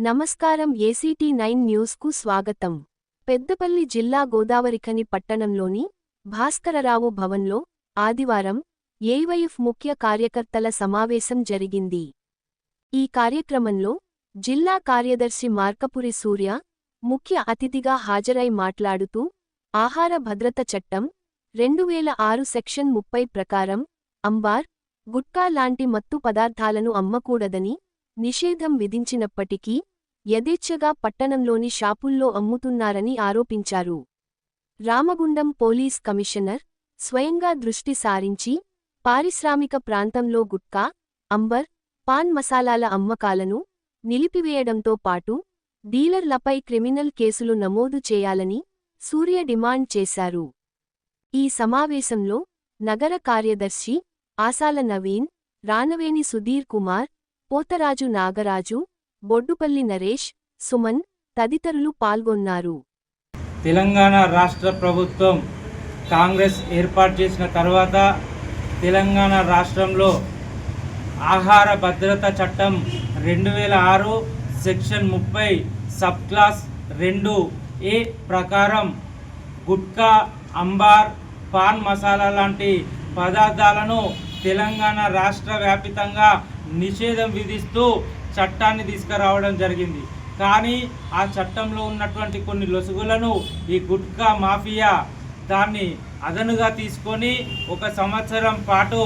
నమస్కారం. ACT nine న్యూస్కు స్వాగతం. పెద్దపల్లి జిల్లా గోదావరిఖని పట్టణంలోని భాస్కరరావు భవన్లో ఆదివారం ఏవైఎఫ్ ముఖ్య కార్యకర్తల సమావేశం జరిగింది. ఈ కార్యక్రమంలో జిల్లా కార్యదర్శి మార్కపురి సూర్య ముఖ్య అతిథిగా హాజరై మాట్లాడుతూ ఆహార భద్రత చట్టం రెండువేల ఆరు సెక్షన్ ముప్పై ప్రకారం అంబార్ గుట్కా లాంటి మత్తు పదార్థాలను అమ్మకూడదని నిషేధం విధించినప్పటికీ యథేచ్ఛగా పట్టణంలోని షాపుల్లో అమ్ముతున్నారని ఆరోపించారు. రామగుండం పోలీస్ కమిషనర్ స్వయంగా దృష్టి సారించి పారిశ్రామిక ప్రాంతంలో గుట్కా అంబర్ పాన్ మసాలాల అమ్మకాలను నిలిపివేయడంతో పాటు డీలర్లపై క్రిమినల్ కేసులు నమోదు చేయాలని సూర్య డిమాండ్ చేశారు. ఈ సమావేశంలో నగర కార్యదర్శి ఆసాల నవీన్ రానవేని సుధీర్ కుమార్ పోతరాజు నాగరాజు బొడ్డుపల్లి నరేష్ సుమన్ తదితరులు పాల్గొన్నారు. తెలంగాణ రాష్ట్ర ప్రభుత్వం కాంగ్రెస్ ఏర్పాటు చేసిన తర్వాత తెలంగాణ రాష్ట్రంలో ఆహార భద్రత చట్టం రెండు వేల ఆరు సెక్షన్ ముప్పై సబ్ క్లాస్ రెండు ఏ ప్రకారం గుట్కా అంబార్ పాన్ మసాలా లాంటి పదార్థాలను తెలంగాణ రాష్ట్ర వ్యాపితంగా నిషేధం విధిస్తూ చట్టాన్ని తీసుకురావడం జరిగింది. కానీ ఆ చట్టంలో ఉన్నటువంటి కొన్ని లొసుగులను ఈ గుట్కా మాఫియా దాన్ని అదనుగా తీసుకొని ఒక సంవత్సరం పాటు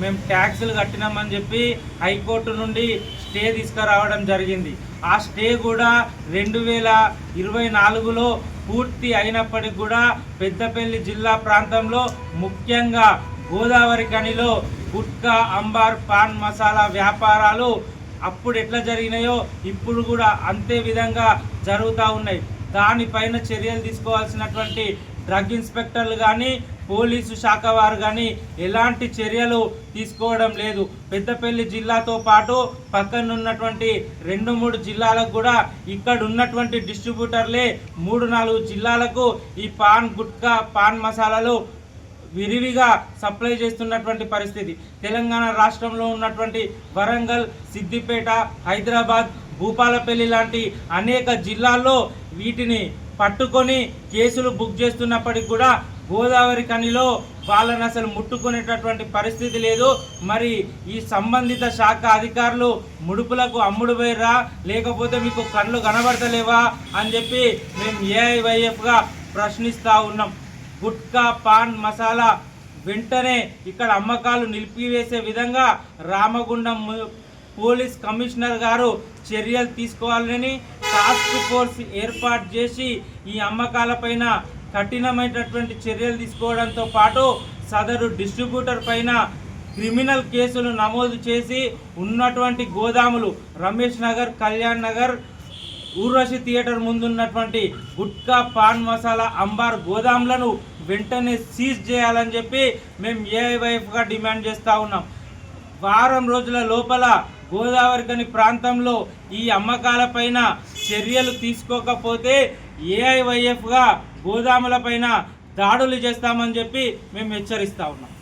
మేము ట్యాక్సులు కట్టినామని చెప్పి హైకోర్టు నుండి స్టే తీసుకురావడం జరిగింది. ఆ స్టే కూడా రెండు వేల ఇరవై నాలుగులో పూర్తి అయినప్పటికి కూడా పెద్దపల్లి జిల్లా ప్రాంతంలో ముఖ్యంగా గోదావరి గనిలో గుట్కా అంబార్ పాన్ మసాలా వ్యాపారాలు అప్పుడు ఎట్లా జరిగినాయో ఇప్పుడు కూడా అంతే విధంగా జరుగుతూ ఉన్నాయి. దానిపైన చర్యలు తీసుకోవాల్సినటువంటి డ్రగ్ ఇన్స్పెక్టర్లు కానీ పోలీసు శాఖ వారు కానీ ఎలాంటి చర్యలు తీసుకోవడం లేదు. పెద్దపల్లి జిల్లాతో పాటు పక్కన ఉన్నటువంటి రెండు మూడు జిల్లాలకు కూడా ఇక్కడ ఉన్నటువంటి డిస్ట్రిబ్యూటర్లే మూడు నాలుగు జిల్లాలకు ఈ పాన్ గుట్కా పాన్ మసాలాలు విరివిగా సప్లై చేస్తున్నటువంటి పరిస్థితి. తెలంగాణ రాష్ట్రంలో ఉన్నటువంటి వరంగల్ సిద్దిపేట హైదరాబాద్ భూపాలపల్లి లాంటి అనేక జిల్లాల్లో వీటిని పట్టుకొని కేసులు బుక్ చేస్తున్నప్పటికి కూడా గోదావరి కనిలో వాళ్ళని అసలు ముట్టుకునేటటువంటి పరిస్థితి లేదు. మరి ఈ సంబంధిత శాఖ అధికారులు ముడుపులకు అమ్ముడు పోయిరా లేకపోతే మీకు కళ్ళు కనబడతలేవా? అని చెప్పి మేము ఏఐవైఎఫ్గా ప్రశ్నిస్తూ ఉన్నాం. గుట్కా పాన్ మసాలా వెంటనే ఇక్కడ అమ్మకాలు నిలిపివేసే విధంగా రామగుండం పోలీస్ కమిషనర్ గారు చర్యలు తీసుకోవాలని టాస్క్ ఫోర్స్ ఏర్పాటు చేసి ఈ అమ్మకాలపైన కఠినమైనటువంటి చర్యలు తీసుకోవడంతో పాటు సదరు డిస్ట్రిబ్యూటర్ పైన క్రిమినల్ కేసులు నమోదు చేసి ఉన్నటువంటి గోదాములు రమేష్ నగర్ కళ్యాణ్ నగర్ ఊర్వశి థియేటర్ ముందున్నటువంటి గుట్కా పాన్ మసాలా అంబార్ గోదాంలను వెంటనే సీజ్ చేయాలని చెప్పి మేము ఏఐవైఎఫ్గా డిమాండ్ చేస్తూ ఉన్నాం. వారం రోజుల లోపల గోదావరి గని ప్రాంతంలో ఈ అమ్మకాలపైన చర్యలు తీసుకోకపోతే ఏఐవైఎఫ్గా గోదాములపైన దాడులు చేస్తామని చెప్పి మేము హెచ్చరిస్తా ఉన్నాం.